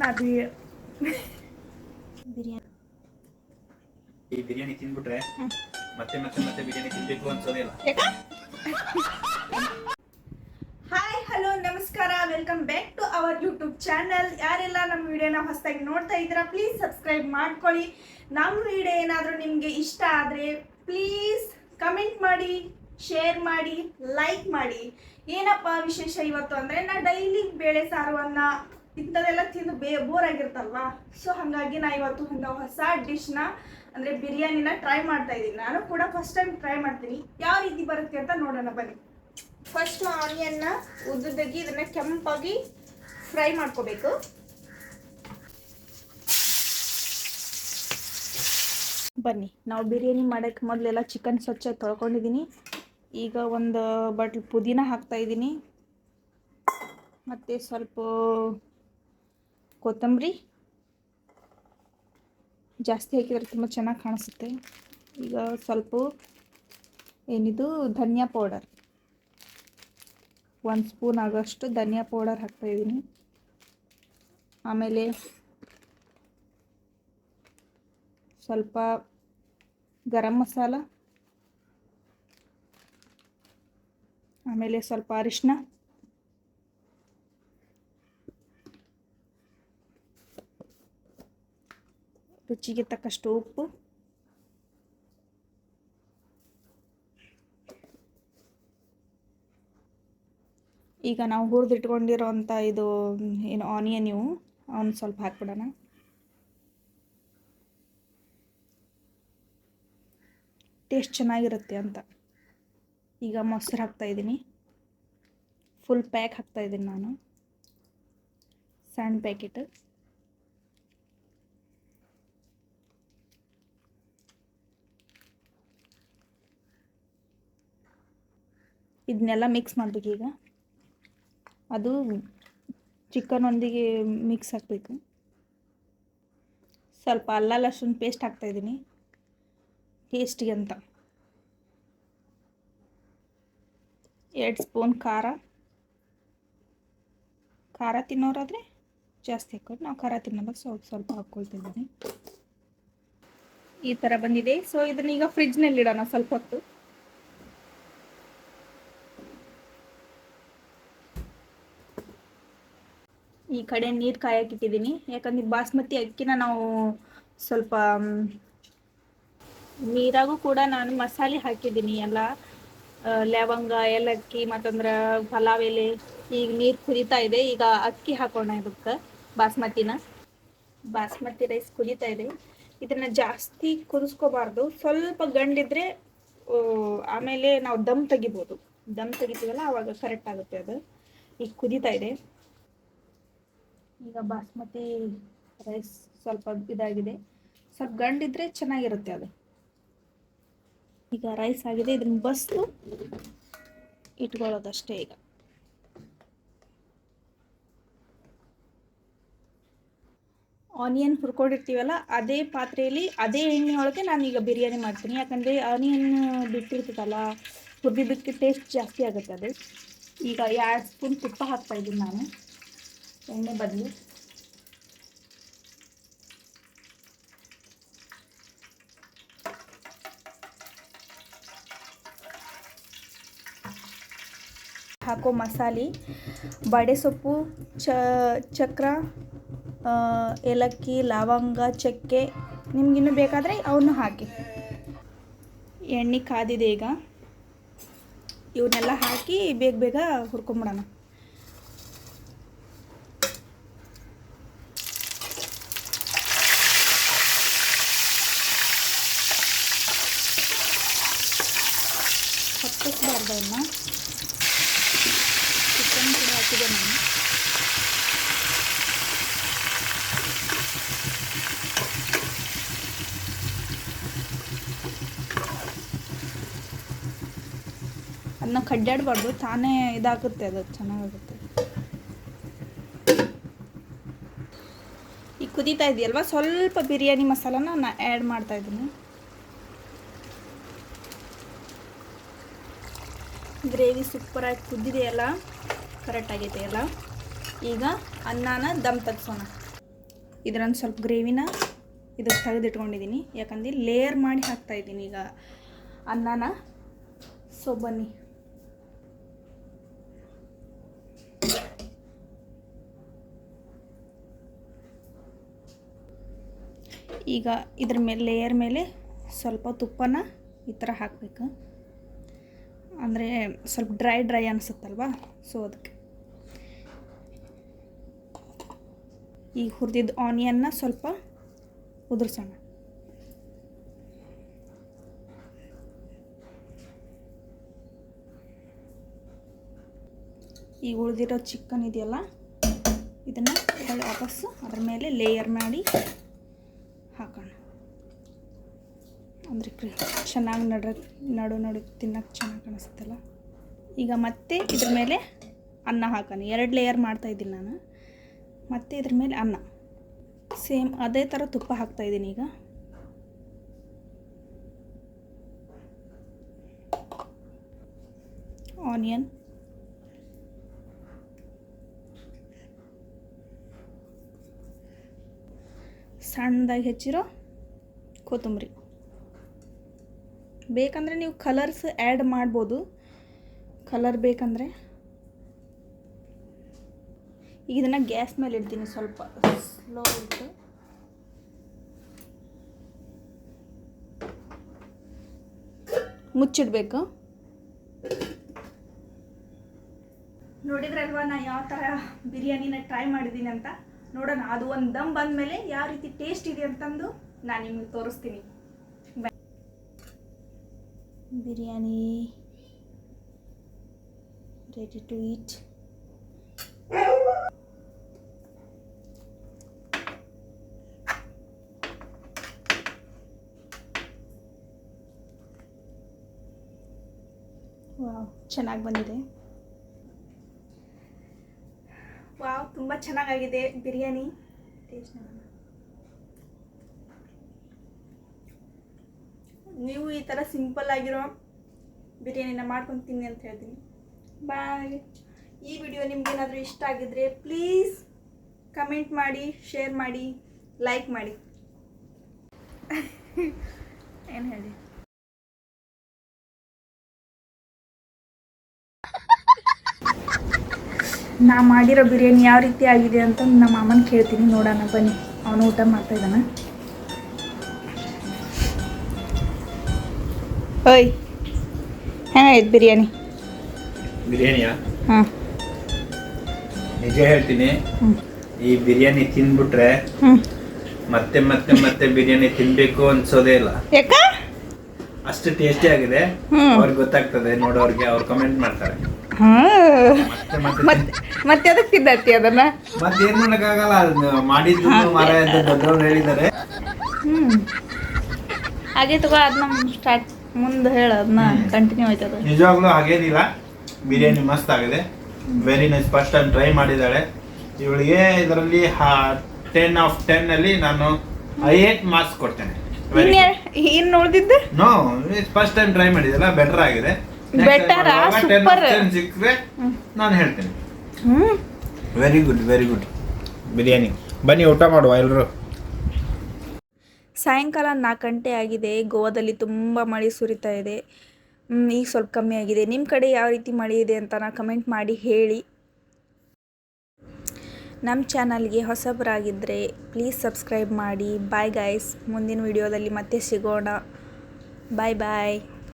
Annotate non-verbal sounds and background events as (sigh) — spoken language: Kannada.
ನಾ ಬಿರಿಯಾನಿ ಈ ಬಿರಿಯಾನಿ ತಿಂದ್ಬಿಟ್ರೆ ಮತ್ತೆ ಮತ್ತೆ ಮತ್ತೆ ಬಿರಿಯಾನಿ ತಿನ್ಬೇಕು ಅನ್ಸೋದಿಲ್ಲ ಹಾಯ್ ಹಲೋ ನಮಸ್ಕಾರ. Welcome back to our YouTube channel ಯಾರೆಲ್ಲ ನಮ್ಮ ವಿಡಿಯೋನ ಹೊಸದಾಗಿ ನೋಡ್ತಾ ಇದ್ದೀರಾ ಪ್ಲೀಸ್ ಸಬ್ಸ್ಕ್ರೈಬ್ ಮಾಡ್ಕೊಳ್ಳಿ. ನಮ್ಮ ವಿಡಿಯೋ ಏನಾದರೂ ನಿಮಗೆ ಇಷ್ಟ ಆದರೆ ಪ್ಲೀಸ್ ಕಮೆಂಟ್ ಮಾಡಿ ಶೇರ್ ಮಾಡಿ ಲೈಕ್ ಮಾಡಿ. ಏನಪ್ಪ ವಿಶೇಷ ಇವತ್ತು ಅಂದರೆ ನಾ ಡೈಲಿ ಬೇಳೆ ಸಾರು ಅನ್ನ ಇಂಥದೆಲ್ಲ ತಿಂದು ಬೇ ಬೋರ್ ಆಗಿರ್ತಲ್ವಾ? ಸೊ ಹಾಗಾಗಿ ನಾ ಇವತ್ತು ಒಂದು ಹೊಸ ಡಿಶ್ನ ಅಂದರೆ ಬಿರಿಯಾನಿನ ಟ್ರೈ ಮಾಡ್ತಾ ಇದ್ದೀನಿ. ನಾನು ಕೂಡ ಫಸ್ಟ್ ಟೈಮ್ ಟ್ರೈ ಮಾಡ್ತೀನಿ. ಯಾವ ರೀತಿ ಬರುತ್ತೆ ಅಂತ ನೋಡೋಣ, ಬನ್ನಿ. ಫಸ್ಟ್ ಆನಿಯನ್ನ ಉದ್ದದಾಗಿ ಇದನ್ನ ಕೆಂಪಾಗಿ ಫ್ರೈ ಮಾಡ್ಕೋಬೇಕು. ಬನ್ನಿ, ನಾವು ಬಿರಿಯಾನಿ ಮಾಡೋಕ್ಕೆ ಮೊದಲೆಲ್ಲ ಚಿಕನ್ ಸ್ವಚ್ಛ ತೊಳ್ಕೊಂಡಿದ್ದೀನಿ ಈಗ ಒಂದು ಬಟ್ಲ್ ಪುದೀನ ಹಾಕ್ತಾ ಇದ್ದೀನಿ ಮತ್ತು ಸ್ವಲ್ಪ ಕೊತ್ತಂಬರಿ ಜಾಸ್ತಿ ಹಾಕಿದರೆ ತುಂಬ ಚೆನ್ನಾಗಿ ಕಾಣಿಸುತ್ತೆ. ಈಗ ಸ್ವಲ್ಪ ಏನಿದು, ಧನಿಯಾ ಪೌಡರ್. ಒಂದು ಸ್ಪೂನ್ ಆಗೋಷ್ಟು ಧನಿಯಾ ಪೌಡರ್ ಹಾಕ್ತಾಯಿದ್ದೀನಿ ಆಮೇಲೆ ಸ್ವಲ್ಪ ಗರಂ ಮಸಾಲ. ಆಮೇಲೆ ಸ್ವಲ್ಪ ಅರಿಶಿನ ರುಚಿಗೆ ತಕ್ಕಷ್ಟು ಉಪ್ಪು. ಈಗ ನಾವು ಹುರಿದಿಟ್ಕೊಂಡಿರೋಂಥ ಇದು, ಏನು ಆನಿಯನ್ ಇವು ಅವನ್ನ ಸ್ವಲ್ಪ ಹಾಕ್ಬಿಡೋಣ. ಟೇಸ್ಟ್ ಚೆನ್ನಾಗಿರುತ್ತೆ ಅಂತ. ಈಗ ಮೊಸರು ಹಾಕ್ತಾಯಿದ್ದೀನಿ ಫುಲ್ ಪ್ಯಾಕ್ ಹಾಕ್ತಾಯಿದ್ದೀನಿ ನಾನು. ಸಣ್ಣ ಪ್ಯಾಕೆಟ್ ಇದನ್ನೆಲ್ಲ ಮಿಕ್ಸ್ ಮಾಡಬೇಕು ಈಗ. ಅದು ಚಿಕನೊಂದಿಗೆ ಮಿಕ್ಸ್ ಹಾಕಬೇಕು. ಸ್ವಲ್ಪ ಅಲ್ಲ, ಲಸೂನ್ ಪೇಸ್ಟ್ ಹಾಕ್ತಾಯಿದ್ದೀನಿ ಟೇಸ್ಟಿಗೆ ಅಂತ. ಎರಡು ಸ್ಪೂನ್ ಖಾರ. ಖಾರ ತಿನ್ನೋರಾದರೆ ಜಾಸ್ತಿ ಹಾಕೋದು ನಾವು ಖಾರ ತಿನ್ನೋದು ಸ್ವಲ್ಪ ಸ್ವಲ್ಪ ಹಾಕ್ಕೊಳ್ತಿದ್ದೀನಿ ಈ ಥರ ಬಂದಿದೆ. ಸೊ ಇದನ್ನ ಈಗ ಫ್ರಿಜ್ನಲ್ಲಿ ಇಡೋಣ ಸ್ವಲ್ಪ ಹೊತ್ತು. ಈ ಕಡೆ ನೀರು ಕಾಯಕ್ಕಿಟ್ಟಿದ್ದೀನಿ ಯಾಕಂದ್ರೆ ಬಾಸ್ಮತಿ ಅಕ್ಕಿನ ನಾವು ಸ್ವಲ್ಪ ನೀರಾಗೂ ಕೂಡ ನಾನು ಮಸಾಲೆ ಹಾಕಿದ್ದೀನಿ ಎಲ್ಲ. ಲವಂಗ, ಏಲಕ್ಕಿ, ಮತ್ತಂದ್ರೆ ಪಲಾವ್ ಎಲೆ ಈಗ ನೀರು ಕುದೀತಾ ಇದೆ. ಈಗ ಅಕ್ಕಿ ಹಾಕೋಣ ಇದಕ್ಕೆ, ಬಾಸ್ಮತಿನ. ಬಾಸ್ಮತಿ ರೈಸ್ ಕುದೀತಾ ಇದೆ. ಇದನ್ನ ಜಾಸ್ತಿ ಕುದಿಸ್ಕೋಬಾರ್ದು. ಸ್ವಲ್ಪ ಗಂಡಿದ್ರೆ ಆಮೇಲೆ ನಾವು ದಮ್ ತೆಗಿಬೋದು. ದಮ್ ತೆಗಿತೀವಲ್ಲ, ಅವಾಗ ಕರೆಕ್ಟ್ ಆಗುತ್ತೆ ಅದು. ಈಗ ಕುದೀತಾ ಇದೆ. ಈಗ ಬಾಸ್ಮತಿ ರೈಸ್ ಸ್ವಲ್ಪ ಇದಾಗಿದೆ. ಸ್ವಲ್ಪ ಗಂಡಿದ್ರೆ ಚೆನ್ನಾಗಿರುತ್ತೆ ಅದು. ಈಗ ರೈಸ್ ಆಗಿದೆ, ಇದನ್ನ ಬಸ್ತು ಇಟ್ಕೊಳ್ಳೋದಷ್ಟೇ ಈಗ. ಆನಿಯನ್ ಹುರ್ಕೊಂಡಿರ್ತೀವಲ್ಲ, ಅದೇ ಪಾತ್ರೆಯಲ್ಲಿ ಅದೇ ಎಣ್ಣೆ ಒಳಗೆ ನಾನು ಈಗ ಬಿರಿಯಾನಿ ಮಾಡ್ತೀನಿ. ಯಾಕಂದರೆ ಆನಿಯನ್ ಬಿಟ್ಟಿರ್ತದಲ್ಲ ಹುರಿದಿದ್ದಕ್ಕೆ ಟೇಸ್ಟ್ ಜಾಸ್ತಿ ಆಗುತ್ತೆ ಅದು. ಈಗ ಎರಡು ಸ್ಪೂನ್ ತುಪ್ಪ ಹಾಕ್ತಾ ಇದ್ದೀನಿ ನಾನು. ಎಣ್ಣೆ ಬದಲು. ಹಾಕೋ ಮಸಾಲೆ, ಬಡೆ ಸೊಪ್ಪು, ಚ, ಚಕ್ರ ಏಲಕ್ಕಿ, ಲವಂಗ, ಚಕ್ಕೆ, ನಿಮ್ಗಿನ್ನೂ ಬೇಕಾದರೆ ಅವನ್ನು ಹಾಕಿ. ಎಣ್ಣೆ ಕಾದಿದೆ ಈಗ. ಇವನ್ನೆಲ್ಲ ಹಾಕಿ ಬೇಗ ಬೇಗ ಹುರ್ಕೊಂಬಿಡೋಣ. ಅವನ್ನ ಚಿಕನ್ ಕೂಡ ಹಾಕಿದೆ ನಾನು. ಅದನ್ನ ಕಡ್ಡಾಡಬಾರ್ದು, ತಾನೇ ಇದಾಗುತ್ತೆ ಅದು, ಚೆನ್ನಾಗಾಗುತ್ತೆ. ಈಗ ಕುದೀತಾ ಇದೆಯಲ್ವ? ಸ್ವಲ್ಪ ಬಿರಿಯಾನಿ ಮಸಾಲಾನ ನಾನು ಆ್ಯಡ್ ಮಾಡ್ತಾ ಇದ್ದೀನಿ. ಗ್ರೇವಿ ಸೂಪರಾಗಿ ಕುದ್ದಿದೆಯಲ್ಲ ಕರೆಕ್ಟ್ ಆಗೈತೆ ಎಲ್ಲ ಈಗ ಅನ್ನನ ದಮ್ ತಗ್ಸೋಣ. ಇದರೊಂದು ಸ್ವಲ್ಪ ಗ್ರೇವಿನ ಇದು ತೆಗೆದಿಟ್ಕೊಂಡಿದ್ದೀನಿ ಯಾಕಂದ್ರೆ ಲೇಯರ್ ಮಾಡಿ ಹಾಕ್ತಾ ಇದ್ದೀನಿ ಈಗ ಅನ್ನನ. ಸೊ ಬನ್ನಿ. ಈಗ ಇದ್ರ ಮೇಲೆ ಲೇಯರ್ ಮೇಲೆ ಸ್ವಲ್ಪ ತುಪ್ಪನ ಈ ಥರ ಹಾಕಬೇಕು. ಅಂದರೆ ಸ್ವಲ್ಪ ಡ್ರೈ ಡ್ರೈ ಅನಿಸುತ್ತಲ್ವಾ? ಸೊ ಅದಕ್ಕೆ. ಈಗ ಹುರಿದಿದ್ದ ಆನಿಯನ್ನ ಸ್ವಲ್ಪ ಉದುರ್ಸೋಣ. ಈಗ ಉಳಿದಿರೋ ಚಿಕನ್ ಇದೆಯಲ್ಲ, ಇದನ್ನು ವಾಪಸ್ಸು ಅದ್ರ ಮೇಲೆ ಲೇಯರ್ ಮಾಡಿ ಹಾಕೋಣ. ಅಂದರೆ ಚೆನ್ನಾಗಿ ನಡ್ರ ನಡು ನಡು ತಿನ್ನೋಕ್ಕೆ ಚೆನ್ನಾಗಿ ಕಾಣಿಸುತ್ತಲ್ಲ ಈಗ ಮತ್ತೆ ಇದ್ರ ಮೇಲೆ ಅನ್ನ ಹಾಕೋಣ. ಎರಡು ಲೇಯರ್ ಮಾಡ್ತಾಯಿದ್ದೀನಿ ನಾನು. ಮತ್ತೆ ಇದ್ರ ಮೇಲೆ ಅನ್ನ. ಸೇಮ್ ಅದೇ ಥರ ತುಪ್ಪ ಹಾಕ್ತಾಯಿದ್ದೀನಿ ಈಗ. ಆನಿಯನ್ ಸಣ್ಣದಾಗಿ ಹೆಚ್ಚಿರೋ ಕೊತ್ತಂಬರಿ. ಬೇಕಂದರೆ ನೀವು ಕಲರ್ಸ್ ಆ್ಯಡ್ ಮಾಡ್ಬೋದು. ಕಲರ್ ಬೇಕಂದರೆ. ಈಗ ಇದನ್ನು ಗ್ಯಾಸ್ ಮೇಲೆ ಇಡ್ತೀನಿ ಸ್ವಲ್ಪ. ಸ್ಲೋ ಇಟ್ಟು. ಮುಚ್ಚಿಡ್ಬೇಕು. ನೋಡಿದ್ರಲ್ವಾ ನಾ ಯಾವ ಥರ ಬಿರಿಯಾನಿನ ಟ್ರೈ ಮಾಡಿದ್ದೀನಿ ಅಂತ? ನೋಡೋಣ, ಅದು ಒಂದು ದಮ್ ಬಂದಮೇಲೆ ಯಾವ ರೀತಿ ಟೇಸ್ಟ್ ಇದೆ ಅಂತಂದು ನಾನು ನಿಮಗೆ ತೋರಿಸ್ತೀನಿ. Biryani ready to eat wow ಚೆನ್ನಾಗಿ ಬಂದಿದೆ. ವಾವ್ ತುಂಬ ಚೆನ್ನಾಗಾಗಿದೆ ಬಿರಿಯಾನಿ. ಟೇಸ್ಟ್ ನೀವು ಈ ಥರ ಸಿಂಪಲ್ ಆಗಿರೋ ಬಿರಿಯಾನಿನ ಮಾಡ್ಕೊಂಡು ತಿನ್ನಿ ಅಂತ ಹೇಳ್ತೀನಿ. ಬಾಯ್. ಈ ವಿಡಿಯೋ ನಿಮ್ಗೇನಾದರೂ ಇಷ್ಟ ಆಗಿದ್ರೆ ಪ್ಲೀಸ್ ಕಮೆಂಟ್ ಮಾಡಿ, ಶೇರ್ ಮಾಡಿ, ಲೈಕ್ ಮಾಡಿ. (laughs) ಏನು ಹೇಳಿ? ನಾ ಮಾಡಿರೋ ಬಿರಿಯಾನಿ ಯಾವ ರೀತಿ ಆಗಿದೆ ಅಂತ ನಮ್ಮ ಅಮ್ಮನ ಕೇಳ್ತೀನಿ. ನೋಡೋಣ ಬನ್ನಿ. ಅವನು ಊಟ ಮಾಡ್ತಾ ಇದ್ದಾನ. ಓಯ್. ಹೆಂಗಾಯ್ತು ಬಿರಿಯಾನಿ? ಬಿರಿಯಾನಿಯಾ? ಹಾಂ. ನಿಜ ಹೇಳ್ತೀನಿ ಈ ಬಿರಿಯಾನಿ ತಿಂದ್ಬಿಟ್ರೆ ಹ್ಞೂ ಮತ್ತೆ ಮತ್ತೆ ಮತ್ತೆ ಬಿರಿಯಾನಿ ತಿನ್ಬೇಕು ಅನ್ಸೋದೇ ಇಲ್ಲ. ಯಾಕ? ಅಷ್ಟು ಟೇಸ್ಟಿ ಆಗಿದೆ. ಅವ್ರಿಗೆ ಗೊತ್ತಾಗ್ತದೆ ನೋಡೋರಿಗೆ ಅವ್ರು ಕಮೆಂಟ್ ಮಾಡ್ತಾರೆ. ಮತ್ತೆ ಅದಕ್ಕೆ ಅದನ್ನ? ಮತ್ತೆ ಏನ್ ಮಾಡಕ್ಕಾಗಲ್ಲ ಅದ್ನ ಮಾಡಿದ್ದು ಮರ ಅಂತ ದೊಡ್ಡವ್ರು ಹೇಳಿದ್ದಾರೆ. ಹ್ಮ್. ಹಾಗೆ ತಗೋ ಅದನ್ನ ಸ್ಟಾರ್ಟ್ ಮುಂದೆ ಹೇಳ ಅದನ್ನ ಕಂಟಿನ್ಯೂ ಆಯ್ತದ ನಿಜವಾಗ್ಲೂ ಹಾಗೇನಿಲ್ಲ. ಬಿರಿಯಾನಿ ಮಸ್ತ್ ಆಗಿದೆ. Very nice first time try ಮಾಡಿದ್ದಾಳೆ. ಇವಳಿಗೆ ಇದರಲ್ಲಿ ಟೆನ್ ಆಫ್ ಟೆನ್ ಅಲ್ಲಿ ನಾನು ಐಟ್ ಮಾರ್ಕ್ಸ್ ಕೊಡ್ತೇನೆ. ಇನ್ನು ಇನ್ನು ಉಳ್ದಿದ್ದು? ನೋ ಫಸ್ಟ್ ಟೈಮ್ ಟ್ರೈ ಮಾಡಿದಲ್ಲ ಬೆಟರ್ ಆಗಿದೆ. Better super. ಸಿಕ್ಕರೆ ನಾನು ಹೇಳ್ತೇನೆ. ಹ್ಞೂ very good very good biryani. ಬನ್ನಿ ಊಟ ಮಾಡುವ ಎಲ್ಲರೂ ಸಾಯಂಕಾಲ ನಾಲ್ಕು ಗಂಟೆ ಆಗಿದೆ. ಗೋವಾದಲ್ಲಿ ತುಂಬ ಮಳೆ ಸುರಿತಾ ಇದೆ. ಈಗ ಸ್ವಲ್ಪ ಕಮ್ಮಿ ಆಗಿದೆ. ನಿಮ್ಮ ಕಡೆ ಯಾವ ರೀತಿ ಮಳೆ ಇದೆ ಅಂತ ನಾ ಕಮೆಂಟ್ ಮಾಡಿ ಹೇಳಿ. ನಮ್ಮ ಚಾನಲ್ಗೆ ಹೊಸಬರಾಗಿದ್ದರೆ ಪ್ಲೀಸ್ ಸಬ್ಸ್ಕ್ರೈಬ್ ಮಾಡಿ. ಬಾಯ್ ಗಾಯ್ಸ್ ಮುಂದಿನ ವಿಡಿಯೋದಲ್ಲಿ ಮತ್ತೆ ಸಿಗೋಣ. ಬಾಯ್ ಬಾಯ್